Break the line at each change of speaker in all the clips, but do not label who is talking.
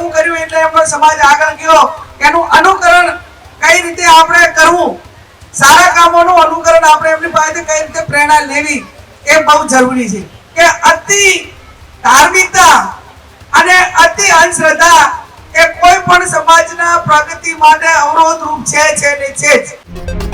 કેવું કર્યું એટલે એમનો સમાજ આગળ ગયો. એનું અનુકરણ કઈ રીતે આપણે કરવું? સારા કામોનું અનુકરણ આપણે એમની પાસેથી કઈ રીતે પ્રેરણા લેવી એ બહુ જરૂરી છે. કે અતિ ધાર્મિકતા અને અતિ અંધશ્રદ્ધા એ કોઈ પણ સમાજના પ્રગતિ માટે અવરોધ રૂપ છે છે ને છે જ.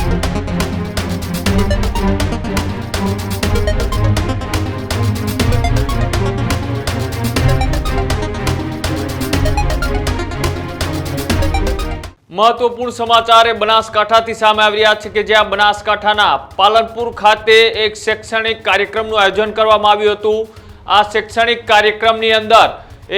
મહત્વપૂર્ણ સમાચાર એ બનાસકાંઠાથી સામે આવી રહ્યા છે કે જ્યાં બનાસકાંઠાના પાલનપુર ખાતે એક શૈક્ષણિક કાર્યક્રમનું આયોજન કરવામાં આવ્યું હતું. આ શૈક્ષણિક કાર્યક્રમની અંદર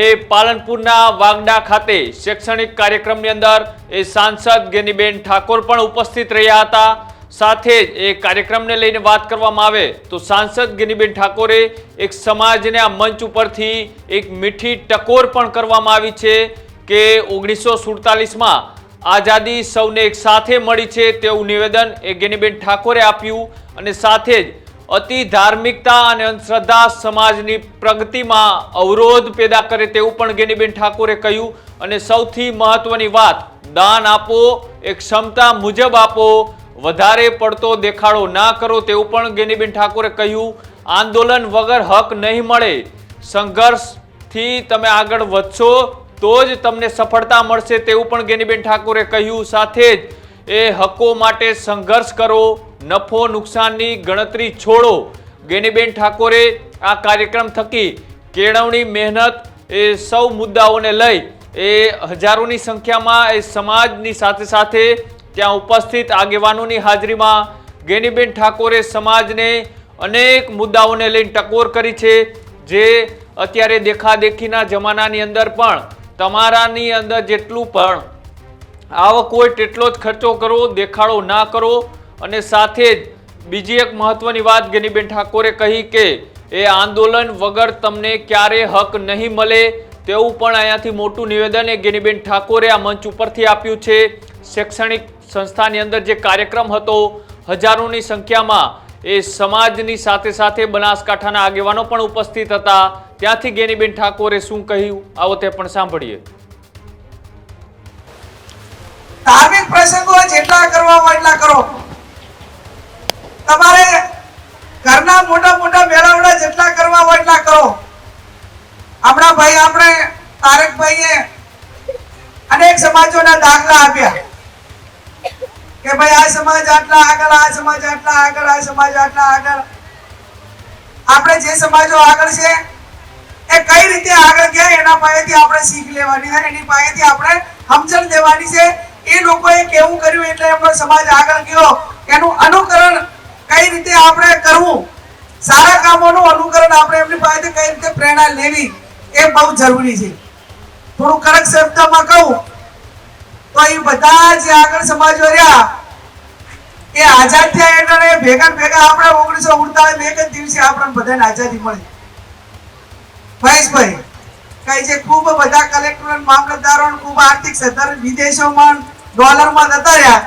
એ પાલનપુરના વાગડા ખાતે શૈક્ષણિક કાર્યક્રમની અંદર એ સાંસદ ગેનીબેન ઠાકોર પણ ઉપસ્થિત રહ્યા હતા. સાથે જ એ કાર્યક્રમને લઈને વાત કરવામાં આવે તો સાંસદ ગેનીબેન ઠાકોરે એક સમાજને આ મંચ ઉપરથી એક મીઠી ટકોર પણ કરવામાં આવી છે કે ઓગણીસો સુડતાલીસમાં આઝાદી સૌને એક સાથે મળી છે તેવું નિવેદન એ ગેનીબેન ઠાકોરે આપ્યું અને સાથે જ અતિ ધાર્મિકતા અને અંધશ્રદ્ધા સમાજની પ્રગતિમાં અવરોધ પેદા કરે તેવું પણ ગેનીબેન ઠાકોરે કહ્યું. અને સૌથી મહત્વની વાત, દાન આપો, એક ક્ષમતા મુજબ આપો, વધારે પડતો દેખાડો ના કરો તેવું પણ ગેનીબેન ઠાકોરે કહ્યું. આંદોલન વગર હક નહીં મળે. સંઘર્ષથી તમે આગળ વધશો તો જ તમને સફળતા મળશે તેવું પણ ગેનીબેન ઠાકોરે કહ્યું. સાથે જ એ હકો માટે સંઘર્ષ કરો, નફો નુકસાનની ગણતરી છોડો. ગેનીબેન ઠાકોરે આ કાર્યક્રમ થકી કેળવણી મહેનત એ સૌ મુદ્દાઓને લઈ એ હજારોની સંખ્યામાં એ સમાજની સાથે સાથે ત્યાં ઉપસ્થિત આગેવાનોની હાજરીમાં ગેનીબેન ઠાકોરે સમાજને અનેક મુદ્દાઓને લઈને ટકોર કરી છે, જે અત્યારે દેખાદેખીના જમાનાની અંદર પણ તમારાની અંદર જેટલું પણ આવક હોય તેટલો જ ખર્ચો કરો, દેખાડો ના કરો અને સાથે જ બીજી એક મહત્વની વાત ગેનીબેન ઠાકોરે કહી કે એ આંદોલન વગર તમને ક્યારે હક નહીં મળે તેવું પણ અહીંયાથી મોટું નિવેદન એ ગેનીબેન ઠાકોરે આ મંચ ઉપરથી આપ્યું છે. શૈક્ષણિક સંસ્થાની અંદર જે કાર્યક્રમ હતો, હજારોની સંખ્યામાં એ સમાજની સાથે સાથે બનાસકાંઠાના આગેવાનો પણ ઉપસ્થિત હતા. ત્યાંથી ગેનીબેન ઠાકોરે શું કહ્યું? આવો તે પણ સાંભળીએ.
ધાર્મિક પ્રસંગો જેટલા કરવા હોય એટલા કરો. તમારે ઘરના મોટા મોટા મેળાવડા જેટલા કરવા હોય એટલા કરો. આપણા ભાઈ, આપણે તારકભાઈએ અનેક સમાજોના દાખલા આપ્યા. કે ભાઈ, આ સમાજ આટલા આગળ, આ સમાજ આટલા આગળ, આ સમાજ આટલા આગળ. આપણે જે સમાજો આગળ છે એ કઈ રીતે આગળ ગયા એના પાસેથી આપણે શીખ લેવાની છે એની પાસેથી આપણે સમજણ દેવાની છે. એ લોકોએ કેવું કર્યું એટલે આપણો સમાજ આગળ ગયો. એનું અનુકરણ કઈ રીતે આપણે કરવું? સારા કામોનું અનુકરણ આપણે એમની પાસેથી કઈ રીતે પ્રેરણા લેવી એ બહુ જરૂરી છે. થોડું કડક શબ્દમાં કહું, તો એ બધા જે આગળ સમાજો રહ્યા, એ આઝાદ થયા એટલે ભેગા ભેગા આપણે ઓગણીસો ઉડતાલીસ એક જ દિવસે આપણને બધાને આઝાદી મળી. મહેશભાઈ કઈ જે ખૂબ બધા કલેક્ટર મામલતદારો ખૂબ આર્થિક સત્તર વિદેશોમાં ડોલરમાં જતા રહ્યા.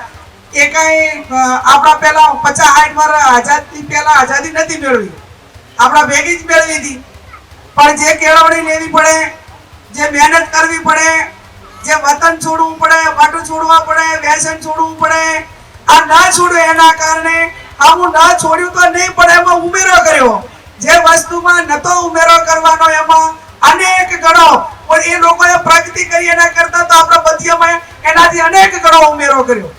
એ કઈ આપણા પહેલા પચાસ સાઠ વર્ષ આઝાદી પહેલા આઝાદી નથી મેળવી. આપણા ભેગી જ મેળવી હતી. પણ જે કેળવણી લેવી પડે, જે મહેનત કરવી પડે, જે વતન છોડવું પડે, વાટું છોડવા પડે, વ્યસન છોડવું પડે, આ ના છોડ્યું એના કારણે. આ હું ના છોડ્યું તો નહીં પણ એમાં ઉમેરો કર્યો. જે વસ્તુમાં નતો ઉમેરો કરવાનો એમાં અનેક ગણો. પણ એ લોકોએ પ્રગતિ કરી એના કરતા તો આપણા બધીમાં એનાથી અનેક ગણો ઉમેરો કર્યો.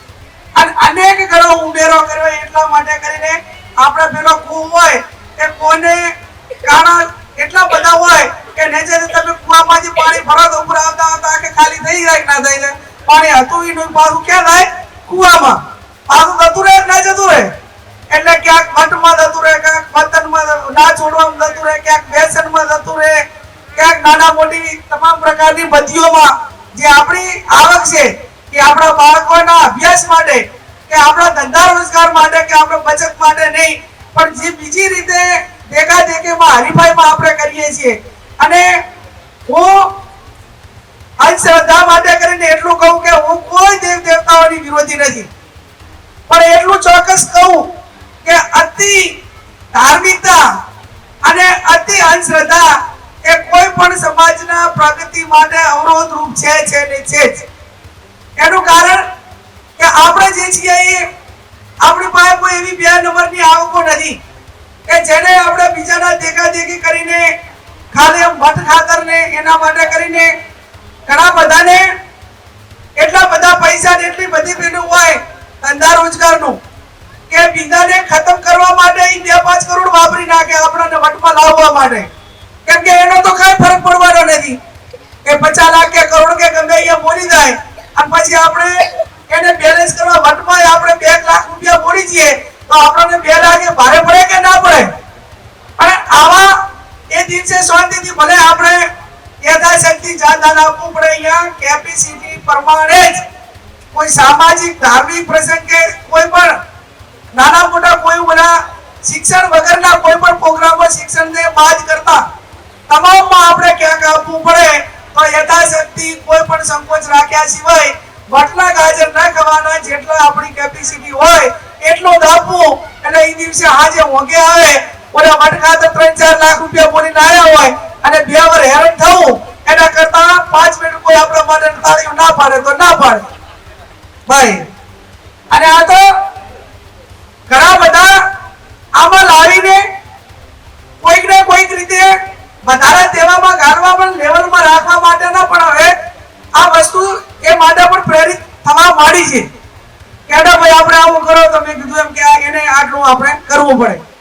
અને અનેક ગણો ઉમેરો કર્યો એટલા માટે કરીને આપણે પેલો કૂ હોય કે કોને કાણા એટલા બધા હોય કે નીચે તમે કૂવામાંથી પાણી ભરો તો ઉપર આવતા હતા કે ખાલી થઈ જાય ના થઈ જાય. પાણી હતું એનું પાછું ક્યાં થાય? કૂવામાં. પાછું થતું રહે ના જતું રહે? એટલે ક્યાંક મઠમાં જતું રહે, ક્યાંક પતનમાં ના છોડવામાં જતું રહે, ક્યાંક વ્યસનમાં જતું રહે, ક્યાંક નાના મોટી તમામ પ્રકારની બધીઓમાં જે આપણી આવક છે કે આપણા બાળકોના અભ્યાસ માટે, કે આપણા ધંધા રોજગાર માટે, કે આપણા બચત માટે નહીં, પણ જે બીજી રીતે દેખા દેખીમાં હરીફાઈમાં આપણે કરીએ છીએ. અને હું અંધશ્રદ્ધા માટે કરીને એટલું કહું કે હું કોઈ દેવ દેવતાઓની વિરોધી નથી. પણ એટલું ચોક્કસ કહું કે અતિ ધાર્મિકતા અને અતિ અંધશ્રદ્ધા એ કોઈ પણ સમાજના પ્રગતિ માટે અવરોધ રૂપ છે છે ને છે જ. એનું કારણ કે આપણે જે છીએ એ આપણી પાસે કોઈ એવી બે નંબરની આવકો નથી કે જેને આપણે બીજાના દેખાદેખી કરીને ખાલી એમ મઠ ખાતર ને એના માટે કરીને ઘણા બધાને એટલા બધા પૈસા ને એટલી બધી પેલું હોય ધંધા રોજગારનું કે બીજાને ખતમ કરવા માટે બે પાંચ કરોડ વાપરી નાખે આપણને વટમાં લાવવા માટે. કેમ કે એનો તો કઈ ફરક પડવાનો નથી. કે પચાસ લાખ કે કરોડ કે ગમે અહીંયા બોલી જાય, અને પછી આપણે એને બેલેન્સ કરવા વટમાં આપણે બે લાખ રૂપિયા બોલી જઈએ, તો આપણને બે લાખ એ ભારે પડે કે ના પડે? અને આવા એ દિવસે શાંતિથી ભલે આપણે યથાશક્તિ જાદાન આપવું પડે અહીંયા કેપેસિટી પ્રમાણે જ કોઈ સામાજિક, ધાર્મિક પ્રસંગ કોઈ પણ નાના મોટા કોઈ બધા શિક્ષણ વગરના કોઈ પણ પ્રોગ્રામો શિક્ષણને બાદ કરતા તમામમાં આપણે ક્યાંક આપવું પડે તો યથાશક્તિ કોઈ પણ સંકોચ રાખ્યા સિવાય વટલા ગાજર ન ખાવાના જેટલા આપણી કેપેસિટી હોય એટલો જ એટલે એ દિવસે હાજે હોગે આવે, ઓલા મટકા તો ત્રણ ચાર લાખ રૂપિયા બોલીને આવ્યા હોય અને બે વાર હેરાન થવું, એના કરતા પાંચ મિનિટ કોઈ આપણા માટે તાળીઓ ના પાડે તો ના પાડે. ભાઈ, અને આ તો ઘણા બધા આમાં લાવીને કોઈક ને કોઈક રીતે વધારે દેવામાં ગાળવા પણ લેવલમાં રાખવા માટેના પણ હવે આ વસ્તુ એ માટે પણ પ્રેરિત થવા માંડી છે. કેડા ભાઈ, આપણે આવું કરો, તમે કીધું એમ કે એને આટલું આપણે કરવું પડે.